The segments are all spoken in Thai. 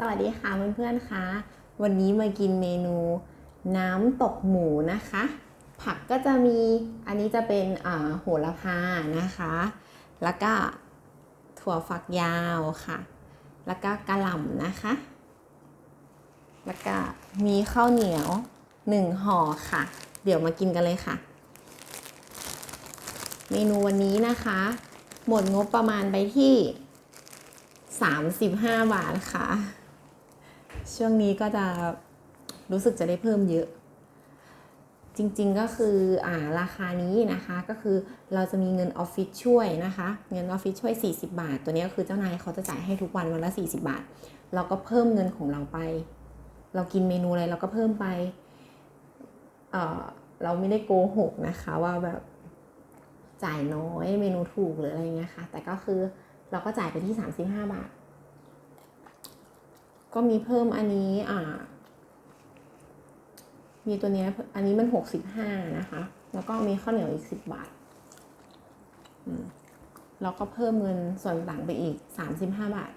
สวัสดีค่ะเพื่อนๆคะวันนี้มากินเมนูน้ำตกหมูนะคะ ผักก็จะมีอันนี้จะเป็นโหระพานะคะ แล้วก็ถั่วฝักยาวค่ะ แล้วก็กระหล่ำนะคะ แล้วก็มีข้าวเหนียวหนึ่งห่อค่ะ เดี๋ยวมากินกันเลยค่ะ เมนูวันนี้นะคะ หมดงบประมาณไปที่35 บาทค่ะ ช่วงนี้ก็จะรู้สึกจะได้เพิ่มเยอะ จริงๆก็คืออ่าราคานี้นะคะก็คือเราจะมีเงินออฟฟิศช่วยนะคะ เงินออฟฟิศช่วย 40 บาท ตัวนี้ก็คือเจ้านายเขาจะจ่ายให้ทุกวันวันละ40 บาท เราก็เพิ่มเงินของเราไป เรากินเมนูอะไรเราก็เพิ่มไปเออเราไม่ได้โกหกนะคะว่าแบบจ่ายน้อยเมนูถูกหรืออะไรเงี้ยค่ะ แต่ก็คือเราก็จ่ายไปที่ 35 บาท ก็มีเพิ่มอันนี้อ่า มีตัวนี้อันนี้มันหกสิบห้านะคะ แล้วก็มีข้าวเหนียวอีกสิบบาทแล้วก็เพิ่มเงินส่วนต่างไปอีกสามสิบห้าบาท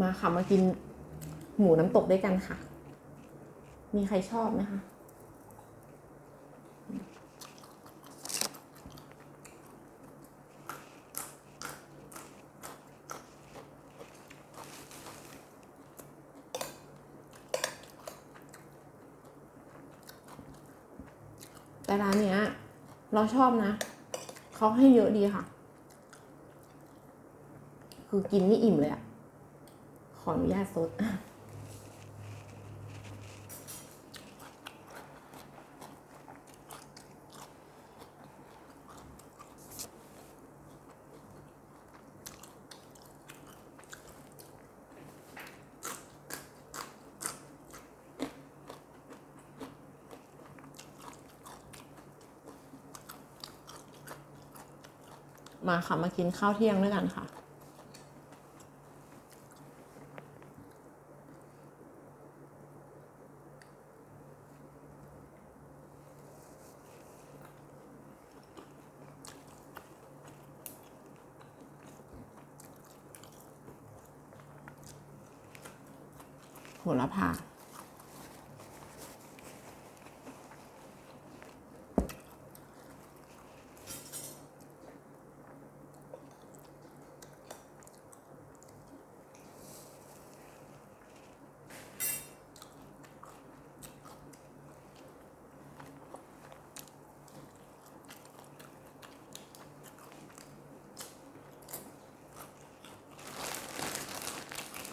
มาค่ะมากินหมูน้ำตกด้วยกันค่ะ มีใครชอบไหมคะ แต่ร้านเนี้ย เราชอบนะ เขาให้เยอะดีค่ะ คือกินนี่อิ่มเลยอะขออนุญาตซด มาค่ะมากินข้าวเที่ยงด้วยกันค่ะ โหระพา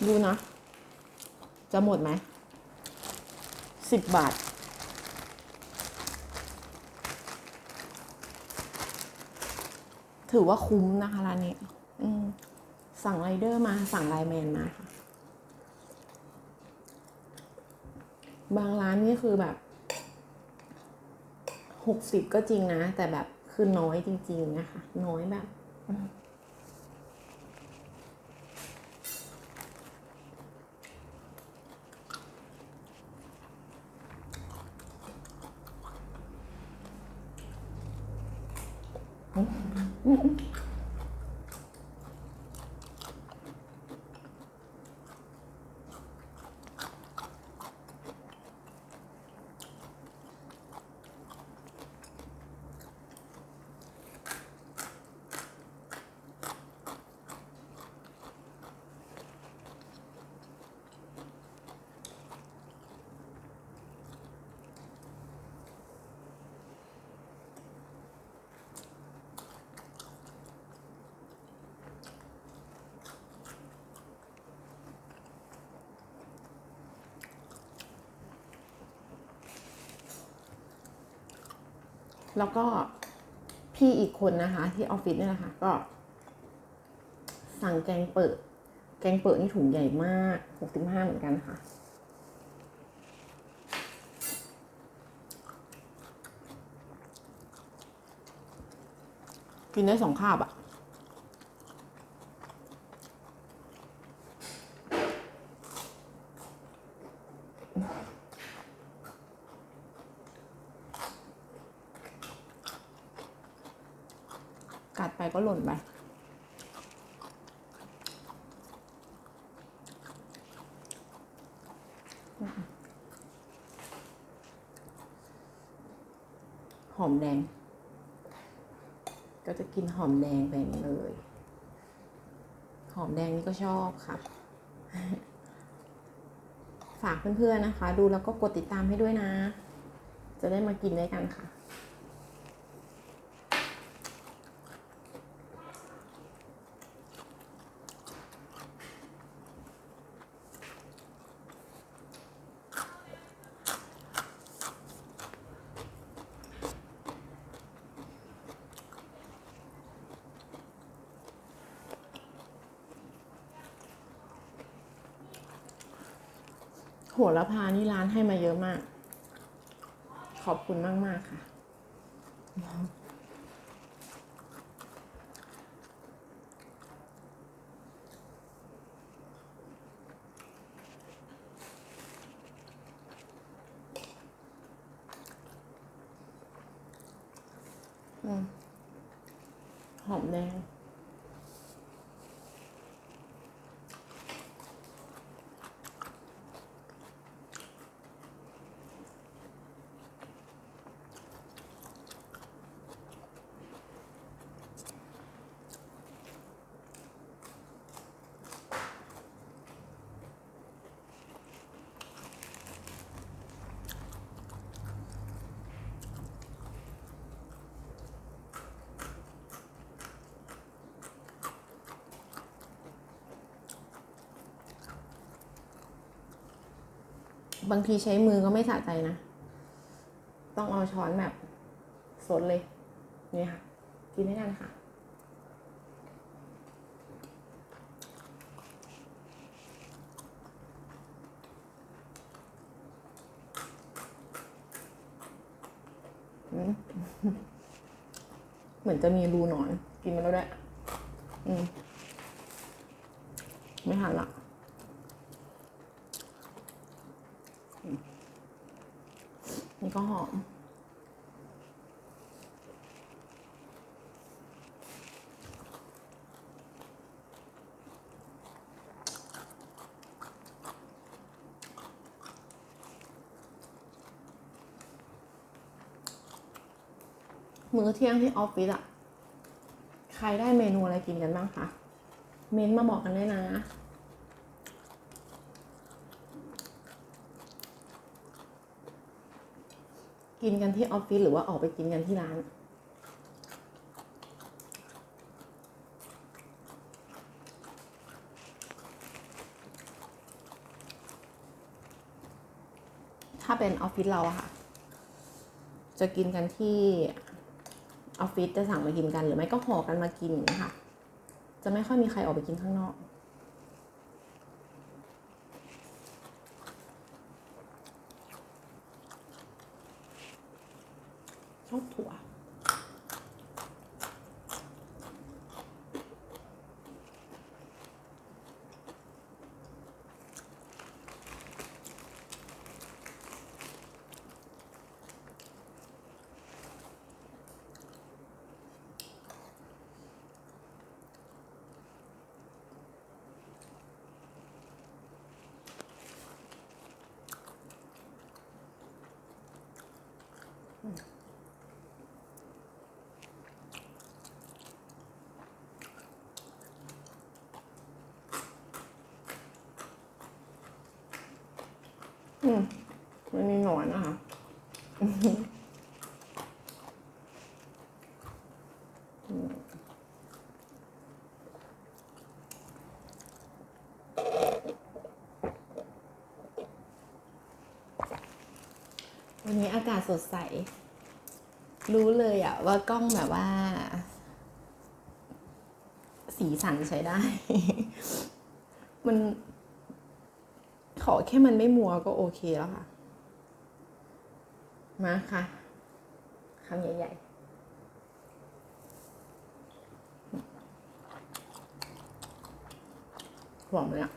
ดูนะ จะหมดไหมสิบบาท ถือว่าคุ้มนะคะร้านนี้สั่งไรเดอร์มาสั่งไลแมนมาค่ะ บางร้านนี่คือแบบหกสิบก็จริงนะ แต่แบบคือน้อยจริง ๆ นะคะ น้อยแบบ อืม แล้วก็พี่อีกคนนะคะ ที่ออฟฟิศเนี่ยนะคะ ก็ สั่งแกงเปิด แกงเปิดนี่ถุงใหญ่มากหกสิบห้าเหมือนกันค่ะ กินได้สองคาบอะ ก็หล่นมาหอมแดง ก็จะกินหอมแดงไปเลย หอมแดงนี่ก็ชอบค่ะ ฝากเพื่อนๆนะคะ ดูแล้วก็กดติดตามให้ด้วยนะ จะได้มากินด้วยกันค่ะ หัวละพานี่ร้านให้มาเยอะมาก ขอบคุณมากมากๆค่ะ หอมแดง บางทีใช้มือก็ไม่สะใจนะ ต้องเอาช้อนแบบสดเลยนี่ค่ะ กินด้วยกันค่ะเหมือนจะมีรูหนอน กินมาแล้วด้วย อืม ไม่ทันละ นี่ก็หอม มื้อเที่ยงที่ออฟฟิศอะใครได้เมนูอะไรกินกันบ้างคะ เม้นมาบอกกันได้นะ กินกันที่ออฟฟิศหรือว่าออกไปกินกันที่ร้าน ถ้าเป็นออฟฟิศเราอะค่ะ จะกินกันที่ออฟฟิศจะสั่งมากินกันหรือไม่ก็ห่อกันมากินนี้ค่ะจะไม่ค่อยมีใครออกไปกินข้างนอก ชอบถั่ว อืมมั นมีหนอนนะคะอืมวันนี้อากาศสดใส รู้เลยอะว่ากล้องแบบว่า สีสันใช้ได้ มันขอแค่มันไม่มัวก็โอเคแล้วค่ะ มาค่ะคำใหญ่ๆหอมเลยอะ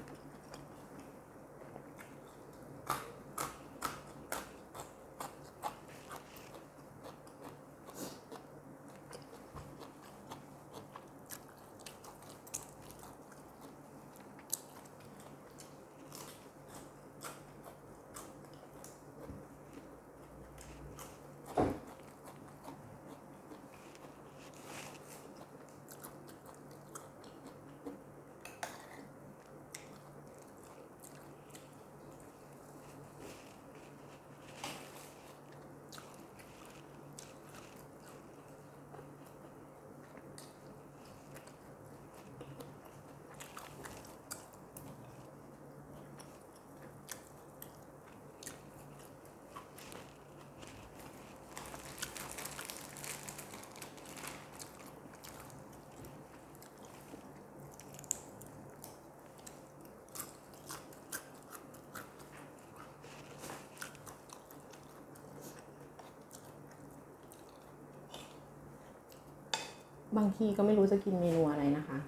บางทีก็ไม่รู้จะกินเมนูอะไรนะคะ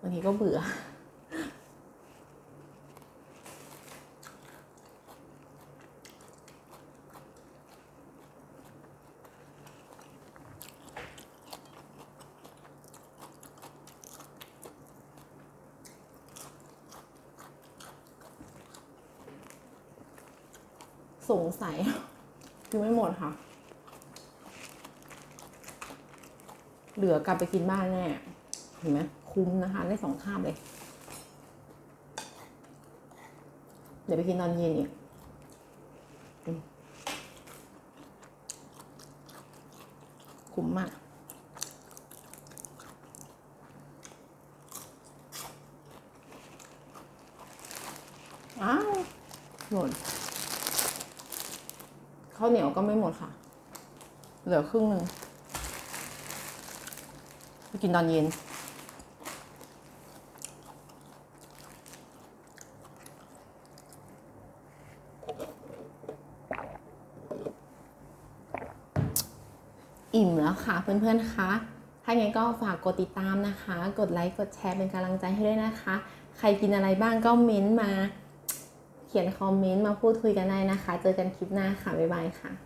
บางทีก็เบื่อ สงสัยคือไม่หมดค่ะ เหลือกลับไปกินบ้านแน่ เห็นไหมคุ้มนะคะ ได้สองคาบเลย เดี๋ยวไปกินตอนเย็นอีกคุ้มมากอ้าวหมดข้าวเหนียวก็ไม่หมดค่ะ เหลือครึ่งหนึ่ง กินตอนเย็น อิ่มแล้วค่ะเพื่อนๆคะถ้าไงก็ฝากกดติดตามนะคะ กดไลค์กดแชร์เป็นกำลังใจให้ด้วยนะคะ ใครกินอะไรบ้างก็เม้นต์มา เขียนคอมเมนต์มาพูดคุยกันได้นะคะ เจอกันคลิปหน้าค่ะ บ๊ายบายค่ะ